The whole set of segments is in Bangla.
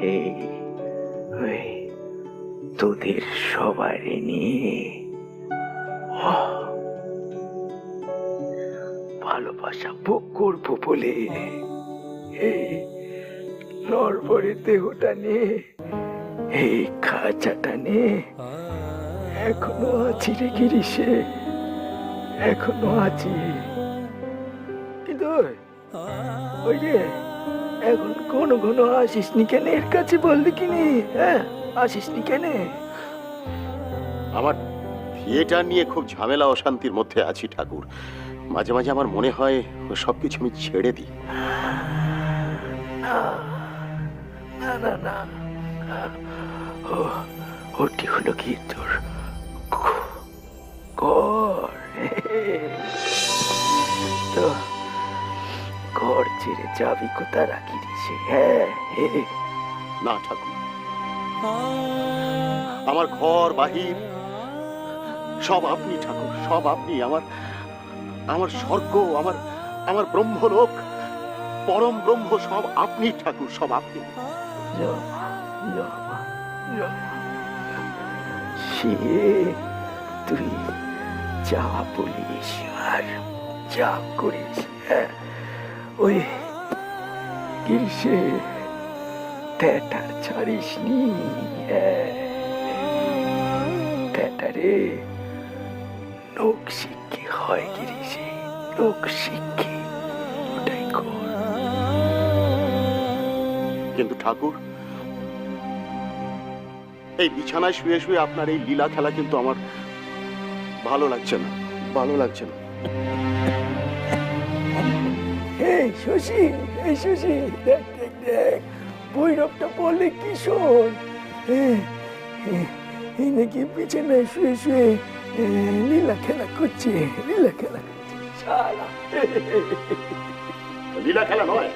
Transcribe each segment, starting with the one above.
এই ওই তোদের সবারই নিয়ে। ভালোবাসা ভোগ করব বলে। এই নরবরের দেহটা নিয়ে, এই খাঁচাটা নিয়ে এখনও আছি রে গিরিশে, এখনও আছি। কিন্তু ওই যে এখন কোনো কোনো আসিস নি কেন এর কাছে বললি কি নি হ্যাঁ আসিস নি কেন আমার থিয়েটার নিয়ে খুব ঝামেলা অশান্তির মধ্যে আছি ঠাকুর মাঝে মাঝে আমার মনে হয় ও সব কিছু আমি ছেড়ে দিই না না না ও ওটি হলো কি তোর ছেড়ে যাবি কোথা রাখি দিছে হ্যাঁ হে। না ঠাকুর। আমার ঘর বাহির সব আপনি ঠাকুর সব আপনি। আমার আমার স্বর্গ আমার আমার ব্রহ্মলোক পরম ব্রহ্ম সব আপনি ঠাকুর সব আপনি। সে তুই যা বলিস আর যা করিস হ্যাঁ, ওই গ্রীষে ট্যাটার ছাড়িস নি। ট্যাটারে লোক শিক্ষে হয় গিরিশে লোক শিক্ষে ওটাই কর। কিন্তু ঠাকুর এই বিছানায় শুয়ে শুয়ে আপনার এই লীলা খেলা কিন্তু আমার ভালো লাগছে না। ভালো লাগছে না। শশী শশী দেখ দেখ দেখ ভৈরবটা বলে কি শোন? এ, এ, এই নাকি বিছানায় শুয়ে শুয়ে লীলা খেলা করছে লীলা খেলা লীলা খেলা নয়।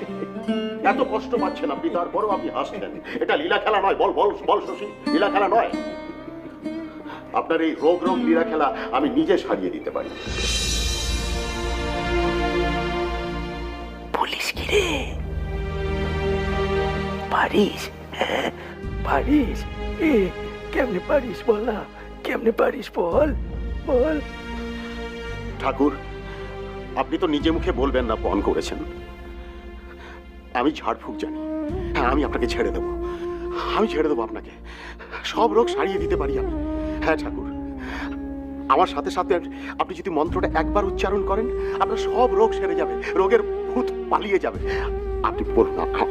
এত কষ্ট পাচ্ছেন আপনি তারপরও আপনি হাসছেন। এটা লীলা খেলা নয় বল বল বল শশী লীলা খেলা নয়। আপনার এই রোগ রোগ লীলা খেলা আমি নিজে সারিয়ে দিতে পারি। পারিস হ্যাঁ? পারিস? এ, কেমনে পারিস বল না? কেমনে পারিস বল? বল। ঠাকুর, আপনি তো নিজে মুখে বলবেন না পণ করেছেন। আমি ঝাড়ফুঁক জানি। হ্যাঁ আমি আপনাকে ছেড়ে দেবো। আমি ছেড়ে দেবো আপনাকে। সব রোগ সারিয়ে দিতে পারি আমি। হ্যাঁ ঠাকুর। আমার সাথে সাথে আপনি যদি মন্ত্রটা একবার উচ্চারণ করেন, আপনার সব রোগ সেরে যাবে। রোগের পালিয়ে যাবে। আপনি আ-